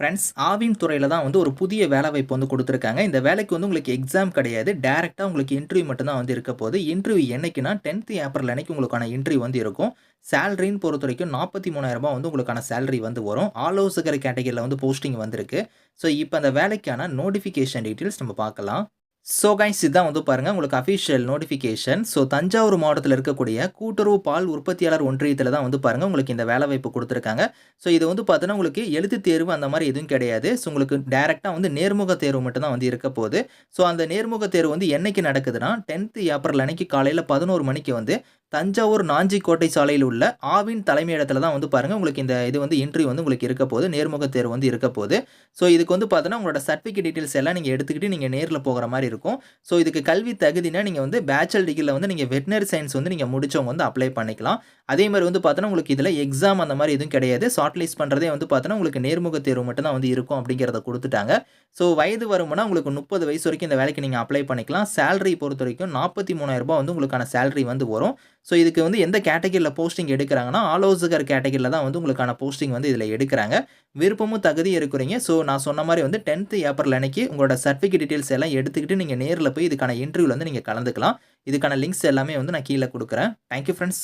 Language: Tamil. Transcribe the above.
ஃப்ரெண்ட்ஸ் ஆவின் துறையில் தான் வந்து ஒரு புதிய வேலை வாய்ப்பு வந்து கொடுத்துருக்காங்க. இந்த வேலைக்கு வந்து உங்களுக்கு எக்ஸாம் கிடையாது. டேரெக்டாக உங்களுக்கு இன்டர்வியூ மட்டும் தான் வந்து இருக்க போகுது. இன்டர்வியூ என்னைக்குன்னா டென்த்து ஏப்ரல் அன்னைக்கு உங்களுக்கான இன்டர்வியூ வந்து இருக்கும். சேலரின்னு பொறுத்த வரைக்கும் நாற்பத்தி மூணாயிரரூபா வந்து உங்களுக்கான சேலரி வந்து வரும். ஆலோசகர் கேட்டகரியில் வந்து போஸ்டிங் வந்திருக்கு. ஸோ இப்போ அந்த வேலைக்கான நோட்டிஃபிகேஷன் டீட்டெயில்ஸ் நம்ம பார்க்கலாம். ஸோ கைஸ் இதுதான் வந்து பாருங்கள் உங்களுக்கு அஃபிஷியல் நோட்டிஃபிகேஷன் ஸோ தஞ்சாவூர் மாவட்டத்தில் இருக்கக்கூடிய கூட்டுறவு பால் உற்பத்தியாளர் ஒன்றியத்தில் தான் வந்து பாருங்கள் உங்களுக்கு இந்த வேலை வாய்ப்பு கொடுத்துருக்காங்க. ஸோ இது வந்து பார்த்தோன்னா உங்களுக்கு எழுத்து தேர்வு அந்த மாதிரி எதுவும் கிடையாது. ஸோ உங்களுக்கு டேரெக்டாக வந்து நேர்முக தேர்வு மட்டும்தான் வந்து இருக்க போகுது. ஸோ அந்த நேர்முக தேர்வு வந்து என்னைக்கு நடக்குதுன்னா டென்த்து ஏப்ரல் அன்னைக்கு காலையில் பதினோரு மணிக்கு வந்து தஞ்சாவூர் நாஞ்சிக்கோட்டை சாலையில் உள்ள ஆவின் தலைமையிடத்தில் தான் வந்து பாருங்கள் உங்களுக்கு இந்த இது வந்து இன்ட்ரி வந்து உங்களுக்கு இருக்க போகுது நேர்முக தேர்வு வந்து இருக்க போகுது. ஸோ இதுக்கு வந்து பார்த்தோன்னா உங்களோட சர்டிஃபிகேட் டீட்டெயில்ஸ் எல்லாம் நீங்கள் எடுத்துக்கிட்டு நீங்கள் நேரில் போகிற மாதிரி இருக்கும். ஸோ இதுக்கு கல்வி தகுதினா நீங்கள் வந்து பேச்சுலர் டிகிரியில் வந்து நீங்கள் வெட்டினரி சயின்ஸ் வந்து நீங்கள் முடிச்சவங்க வந்து அப்ளை பண்ணிக்கலாம். அதே மாதிரி வந்து பார்த்தோன்னா உங்களுக்கு இதில் எக்ஸாம் அந்த மாதிரி எதுவும் கிடையாது. ஷார்ட் லிஸ்ட் பண்ணுறதே வந்து பார்த்தோன்னா உங்களுக்கு நேர்முக தேர்வு மட்டும் தான் வந்து இருக்கும் அப்படிங்கிறத கொடுத்துட்டாங்க. ஸோ வயது வருமானா உங்களுக்கு முப்பது வயசு வரைக்கும் இந்த வேலைக்கு நீங்கள் அப்ளை பண்ணிக்கலாம். சேலரி பொறுத்த வரைக்கும் நாற்பத்தி மூணாயிரரூபா வந்து உங்களுக்கான சேலரி வந்து வரும். ஸோ இதுக்கு வந்து எந்த கேட்டகரியில் போஸ்டிங் எடுக்கிறாங்கன்னா ஆலோசகர் கேட்டகரியில் தான் வந்து உங்களுக்கான போஸ்டிங் வந்து இதில் எடுக்கிறாங்க. விருப்பமும் தகுதி இருக்கிறீங்க. ஸோ நான் சொன்ன மாதிரி வந்து டென்த்து ஏப்ரல் அன்னைக்கு உங்களோட சர்டிஃபிகேட் டீட்டெயில்ஸ் எல்லாம் எடுத்துக்கிட்டு நீங்கள் நேரில் போய் இதுக்கான இன்டர்வியூவில் வந்து நீங்கள் கலந்துக்கலாம். இதுக்கான லிங்க்ஸ் எல்லாமே வந்து நான் கீழே கொடுக்குறேன். Thank you friends